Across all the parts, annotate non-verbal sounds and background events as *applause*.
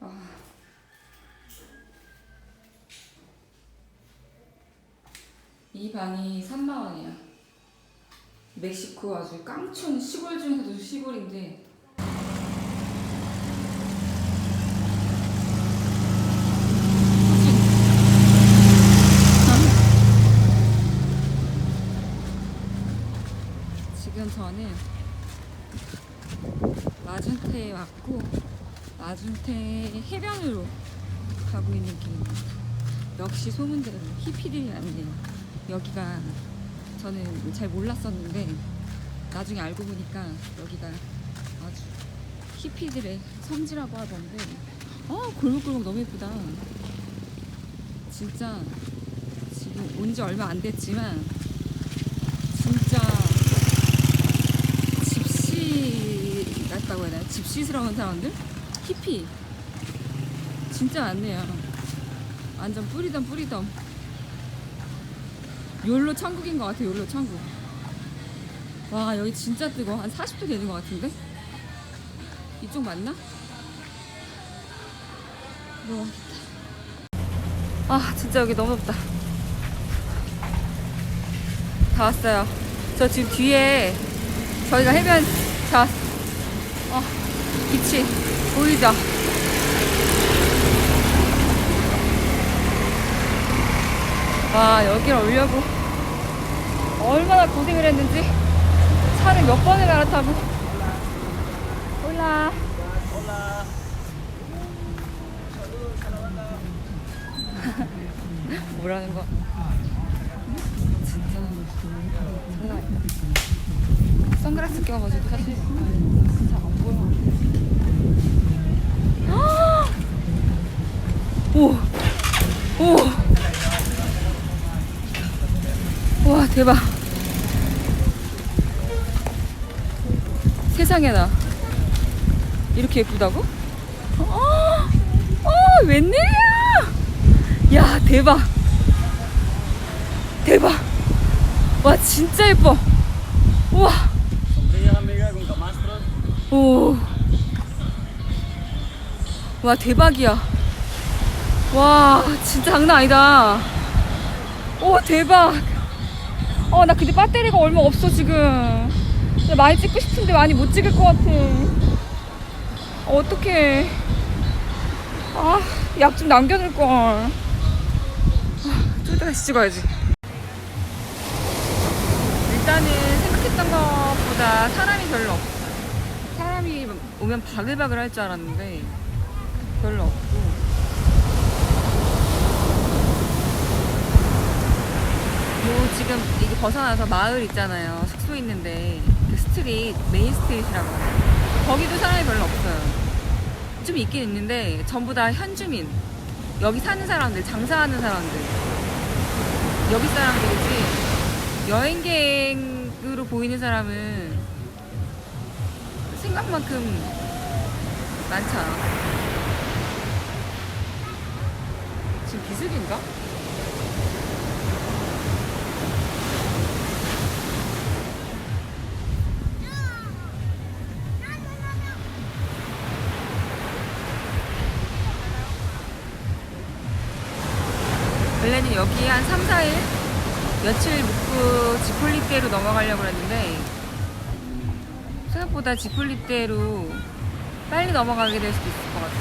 아. 이 방이 3만 원이야. 멕시코 아주 깡촌 시골 중에서도 시골인데 지금 저는 마준테에 왔고 마준테 해변으로 가고 있는 길입니다. 역시 소문대로 히피들이 많네요. 여기가 저는 잘 몰랐었는데 나중에 알고 보니까 여기가 아주 히피들의 성지라고 하던데 어 골목골목 너무 예쁘다. 진짜 지금 온 지 얼마 안 됐지만 진짜 집시 같다고 해야 되나? 집시스러운 사람들? 히피 진짜 많네요. 완전 뿌리덤 뿌리덤. 욜로 천국인 것 같아 욜로 천국. 와 여기 진짜 뜨거. 한 40도 되는 것 같은데? 이쪽 맞나? 우와. 아 진짜 여기 너무 덥다. 다 왔어요. 저 지금 뒤에 저희가 해변 자, 어, 빛이 보이죠? 와 여기를 오려고 얼마나 고생을 했는지 차를 몇 번을 갈아타고. 올라. *laughs* 뭐라는 거? 진짜. 장난 아니다 선글라스 껴가지고 사실 잘안 보여 오! 오! 와 대박 세상에나 이렇게 예쁘다고? 어, 어 웬일이야 야 대박 대박 와 진짜 예뻐 우와. 오. 와, 대박이야. 와, 진짜 장난 아니다. 오, 대박. 어, 나 근데 배터리가 얼마 없어, 지금. 나 많이 찍고 싶은데 많이 못 찍을 것 같아. 어, 어떡해. 아, 약 좀 남겨둘걸. 아, 좀 이따 다시 찍어야지. 일단은 생각했던 것보다 사람이 별로 없어요. 사람이 오면 바글바글 할 줄 알았는데 별로 없고. 요 지금 이게 벗어나서 마을 있잖아요. 숙소 있는데 그 스트릿 메인 스트릿이라고 해요. 거기도 사람이 별로 없어요. 좀 있긴 있는데 전부 다 현주민. 여기 사는 사람들, 장사하는 사람들. 여기 사람들이지. 여행객으로 보이는 사람은 생각만큼 많지 않아. 지금 비수기인가? 원래는 여기 한 3, 4일 며칠 묵고 지폴리떼로 넘어가려고 했는데 생각보다 지폴리떼로 빨리 넘어가게 될 수도 있을 것 같아.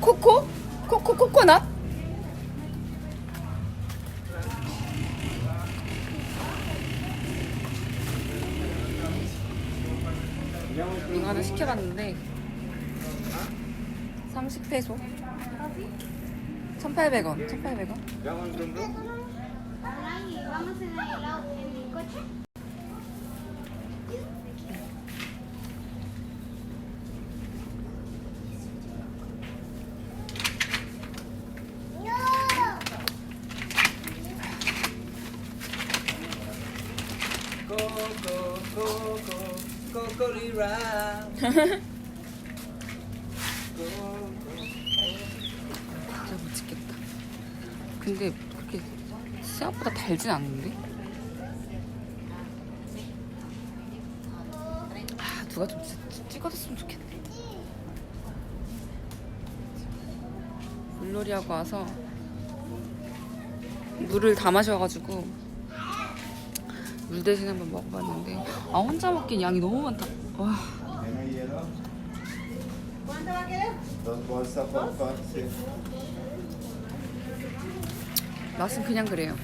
코코? 코코 코코넛? 이거 하나 시켜봤는데 30페소 1,800원 1,800원 Ahora y vamos en el helado en mi coche. Coco, coco, cocorira. 진짜 못 찍겠다. 근데 그렇게 생각보다 달진 않는데? 아, 누가 좀 찍- 찍- 꺼졌으면 좋겠네. 물놀이 하고 와서 물을 다 마셔가지고 물 대신 한번 먹어봤는데 아 혼자 먹기엔 양이 너무 많다. 와 맛은 그냥 그래요.